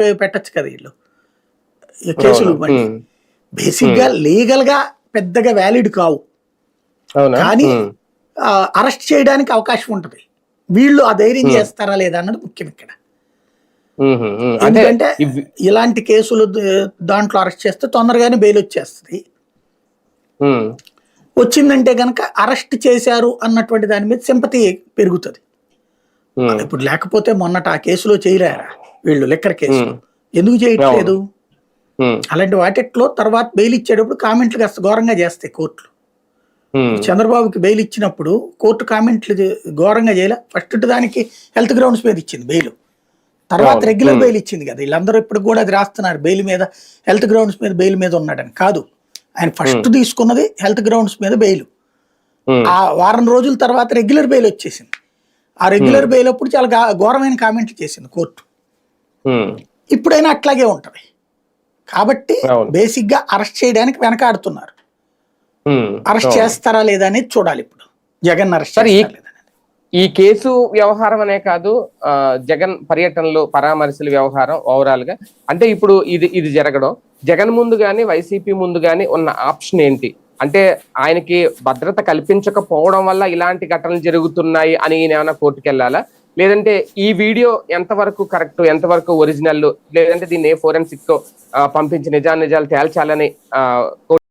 పెట్టచ్చు కదా వీళ్ళు. కేసులు అవును. మళ్ళీ ఉమ్. బేసిక్గా లీగల్గా పెద్దగా వ్యాలిడ్ కావు. కానీ. అరెస్ట్ చేయడానికి అవకాశం ఉంటది. వీళ్ళు ఆ ధైర్యం చేస్తారా లేదా అన్నది ముఖ్యం ఇక్కడ. ఎందుకంటే ఇలాంటి కేసులు దాంట్లో అరెస్ట్ చేస్తే తొందరగానే బెయిల్ వచ్చేస్తుంది. వచ్చిందంటే గనక అరెస్ట్ చేశారు అన్నటువంటి దాని మీద సింపతి పెరుగుతుంది. ఇప్పుడు లేకపోతే మొన్నట ఆ కేసులో చేయలేరా? వీళ్ళు లెక్కర్ కేసు. ఎందుకు చేయట్లేదు? అలాంటి వాటిట్లో తర్వాత బెయిల్ ఇచ్చేటప్పుడు కామెంట్లు కాస్త ఘోరంగా చేస్తాయి కోర్టులు. చంద్రబాబుకి బెయిల్ ఇచ్చినప్పుడు కోర్టు కామెంట్లు ఘోరంగా చేయలే. ఫస్ట్ దానికి హెల్త్ గ్రౌండ్స్ మీద ఇచ్చింది బెయిల్. తర్వాత. రెగ్యులర్. బెయిల్ ఇచ్చింది కదా. వీళ్ళందరూ ఇప్పుడు కూడా అది రాస్తున్నారు. బెయిల్ మీద హెల్త్ గ్రౌండ్స్ మీద బెయిల్ మీద ఉన్నాడని కాదు. ఆయన ఫస్ట్ తీసుకున్నది హెల్త్ గ్రౌండ్స్ మీద బెయిల్. ఆ వారం రోజుల తర్వాత రెగ్యులర్ బెయిల్ వచ్చేసింది. ఆ రెగ్యులర్ బెయిల్ అప్పుడు చాలా ఘోరమైన కామెంట్లు చేసింది కోర్టు. ఇప్పుడైనా అట్లాగే ఉంటది. కాబట్టి. బేసిక్గా అరెస్ట్ చేయడానికి వెనకాడుతున్నారు. అరెస్ట్ చేస్తారా లేదా అనేది చూడాలి ఇప్పుడు. జగన్ అరెస్ట్ ఈ- కేసు వ్యవహారం అనే కాదు జగన్ పర్యటనలు పరామర్శల వ్యవహారం ఓవరాల్గా అంటే ఇప్పుడు ఇది ఇది జరగడం. జగన్ ముందు గాని వైసీపీ ముందు గాని ఉన్న ఆప్షన్ ఏంటి? అంటే ఆయనకి భద్రత కల్పించకపోవడం వల్ల ఇలాంటి ఘటనలు జరుగుతున్నాయి అని ఈయన ఏమైనా కోర్టుకు వెళ్ళాలా లేదంటే ఈ వీడియో ఎంతవరకు కరెక్ట్ ఎంతవరకు ఒరిజినల్ లేదంటే దీన్ని ఏ ఫోరెన్సిక్ పంపించి నిజాన్ని నిజాలు తేల్చాలని ఆ,